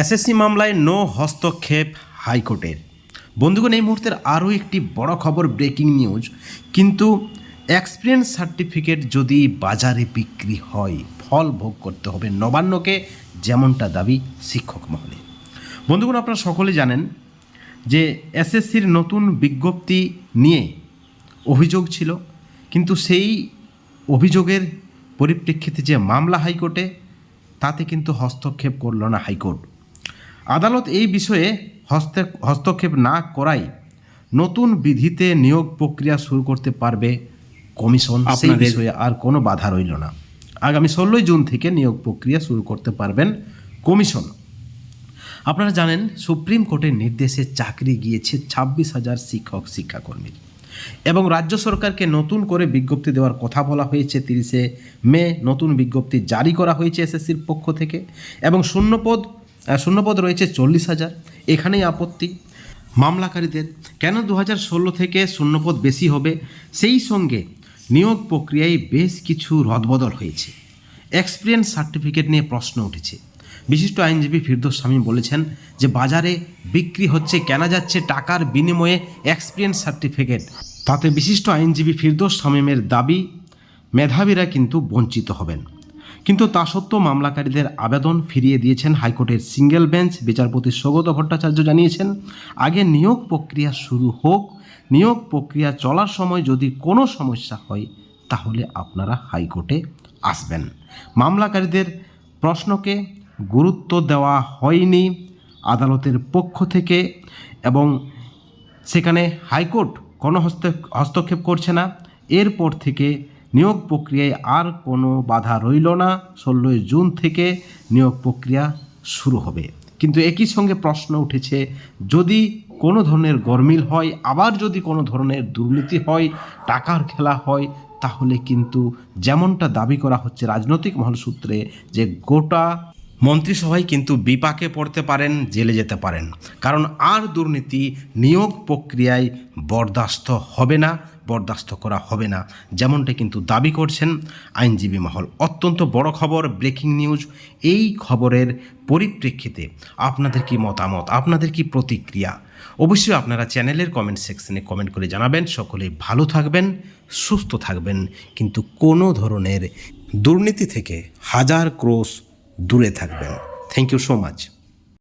SSC মামলায় no হস্তক্ষেপ হাইকোর্টের। বন্ধুগণ, এই মুহূর্তের আরও একটি বড় খবর, ব্রেকিং নিউজ। কিন্তু এক্সপিরিয়েন্স সার্টিফিকেট যদি বাজারে বিক্রি হয়, ফল ভোগ করতে হবে নবান্নকে, যেমনটা দাবি শিক্ষক মহলে। বন্ধুগণ, আপনারা সকলে জানেন যে এসএসসির নতুন বিজ্ঞপ্তি নিয়ে অভিযোগ ছিল। কিন্তু সেই অভিযোগের পরিপ্রেক্ষিতে যে মামলা হাইকোর্টে, তাতে কিন্তু হস্তক্ষেপ করল না হাইকোর্ট। আদালত এই বিষয়ে হস্তে হস্তক্ষেপ না করায় নতুন বিধিতে নিয়োগ প্রক্রিয়া শুরু করতে পারবে কমিশন। সেই বিষয়ে আর কোনো বাধা রইল না। আগামী ষোলোই জুন থেকে নিয়োগ প্রক্রিয়া শুরু করতে পারবেন কমিশন। আপনারা জানেন সুপ্রিম কোর্টের নির্দেশে চাকরি গিয়েছে ছাব্বিশ হাজার শিক্ষক শিক্ষাকর্মীর এবং রাজ্য সরকারকে নতুন করে বিজ্ঞপ্তি দেওয়ার কথা বলা হয়েছে তিরিশে মে নতুন বিজ্ঞপ্তি জারি করা হয়েছে এসএসসির পক্ষ থেকে। এবং শূন্যপদ শূন্যপদ রয়েছে চল্লিশ হাজার। এখানেই আপত্তি। মামলাকারীদের, কেন দু হাজার ষোলো থেকে শূন্যপদ বেশি হবে? সেই সঙ্গে নিয়োগ প্রক্রিয়ায় বেশ কিছু রদবদল হয়েছে। এক্সপিরিয়েন্স সার্টিফিকেট নিয়ে প্রশ্ন উঠেছে। বিশিষ্ট আইনজীবী ফিরদোস স্বামী বলেছেন যে বাজারে বিক্রি হচ্ছে, কেনা যাচ্ছে টাকার বিনিময়ে এক্সপিরিয়েন্স সার্টিফিকেট। তাতে বিশিষ্ট আইনজীবী ফিরদোস শামীমের দাবি, মেধাবীরা কিন্তু বঞ্চিত হবেন। কিন্তু তা সত্ত্বেও মামলাকারীদের আবেদন ফিরিয়ে দিয়েছেন হাইকোর্টের সিঙ্গেল বেঞ্চ। বিচারপতি সৌগত ভট্টাচার্য জানিয়েছেন, আগে নিয়োগ প্রক্রিয়া শুরু হোক, নিয়োগ প্রক্রিয়া চলার সময় যদি কোনো সমস্যা হয়, তাহলে আপনারা হাইকোর্টে আসবেন। মামলাকারীদের প্রশ্নকে গুরুত্ব দেওয়া হয়নি আদালতের পক্ষ থেকে এবং সেখানে হাইকোর্ট কোনো হস্ত, হস্তক্ষেপ করছে না। এরপর থেকে নিয়োগ প্রক্রিয়ায় আর কোনো বাধা রইল না। ষোলোই জুন থেকে নিয়োগ প্রক্রিয়া শুরু হবে। কিন্তু একই সঙ্গে প্রশ্ন উঠেছে, যদি কোনো ধরনের গরমিল হয়, আবার যদি কোনো ধরনের দুর্নীতি হয়, টাকার খেলা হয়, তাহলে কিন্তু যেমনটা দাবি করা হচ্ছে রাজনৈতিক মহল সূত্রে যে গোটা মন্ত্রিসভায় কিন্তু বিপাকে পড়তে পারেন, জেলে যেতে পারেন। কারণ আর দুর্নীতি নিয়োগ প্রক্রিয়ায় বরদাস্ত হবে না। বরদাস্ত করা হবে না। যেমনটা কিন্তু দাবি করছেন আইনজীবী মহল। অত্যন্ত বড় খবর, ব্রেকিং নিউজ। এই খবরের পরিপ্রেক্ষিতে আপনাদের কি মতামত? আপনাদের কি প্রতিক্রিয়া? অবশ্যই আপনারা চ্যানেলের কমেন্ট সেকশনে কমেন্ট করে জানাবেন। সকলে ভালো থাকবেন, সুস্থ থাকবেন। কিন্তু কোনো ধরনের দুর্নীতি থেকে হাজার ক্রোশ দূরে থাকবেন। Thank you so much